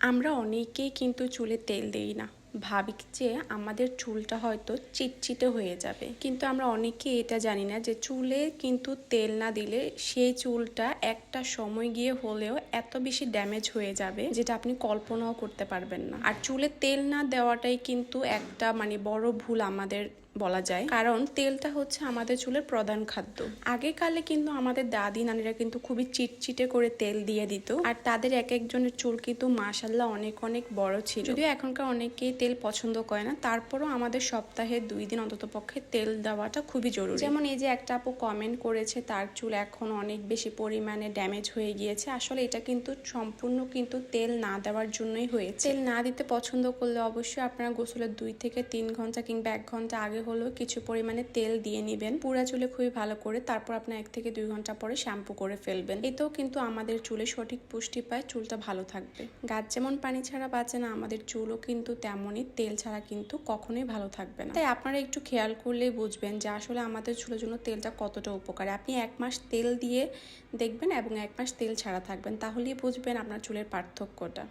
আমরা অনেকেই কিন্তু চুলে তেল দিই না। ভাবি যে আমাদের চুলটা হয়তো চিটচিটে হয়ে যাবে। কিন্তু আমরা অনেকেই এটা জানি না যে চুলে কিন্তু তেল না দিলে সেই চুলটা একটা সময় গিয়ে হলেও এত বেশি ড্যামেজ হয়ে যাবে যেটা আপনি কল্পনাও করতে পারবেন না। আর চুলে তেল না দেওয়াটাই কিন্তু একটা মানে বড় ভুল আমাদের বলা যায়। কারণ তেলটা হচ্ছে আমাদের চুলের প্রধান খাদ্য। আগেকালে কিন্তু আমাদের দাদি নানিরা কিন্তু খুবই চিটচিটে করে তেল দিয়ে দিত। আর তাদের এক একজনের চুল কিন্তু মাসাল্লাহ অনেক অনেক বড় ছিল। যদিও এখনকার অনেকেই তেল পছন্দ করে না তারপরও আমাদের সপ্তাহে দুই দিন অন্তত পক্ষে তেল দেওয়াটা খুবই জরুরি। যেমন এই যে একটা আপু কমেন্ট করেছে তার চুল এখন অনেক বেশি পরিমাণে ড্যামেজ হয়ে গিয়েছে। আসলে এটা কিন্তু সম্পূর্ণ কিন্তু তেল না দেওয়ার জন্যই হয়েছে। তেল না দিতে পছন্দ করলে অবশ্যই আপনারা গোসলের দুই থেকে তিন ঘণ্টা কিংবা এক ঘণ্টা আগে হলেও কিছু পরিমাণে তেল দিয়ে নেবেন। পুরা চুলে খুবই ভালো করে তারপর আপনার এক থেকে দুই ঘণ্টা পরে শ্যাম্পু করে ফেলবেন। এতেও কিন্তু আমাদের চুলে সঠিক পুষ্টি পায় চুলটা ভালো থাকবে। গাছ যেমন পানি ছাড়া বাঁচে না আমাদের চুলও কিন্তু তেমনই তেল ছাড়া কিন্তু কখনোই ভালো থাকবে না। তাই আপনারা একটু খেয়াল করলেই বুঝবেন যে আসলে আমাদের চুলের জন্য তেলটা কতটা উপকারী। আপনি এক মাস তেল দিয়ে দেখবেন এবং এক মাস তেল ছাড়া থাকবেন, তাহলেই বুঝবেন আপনার চুলের পার্থক্যটা।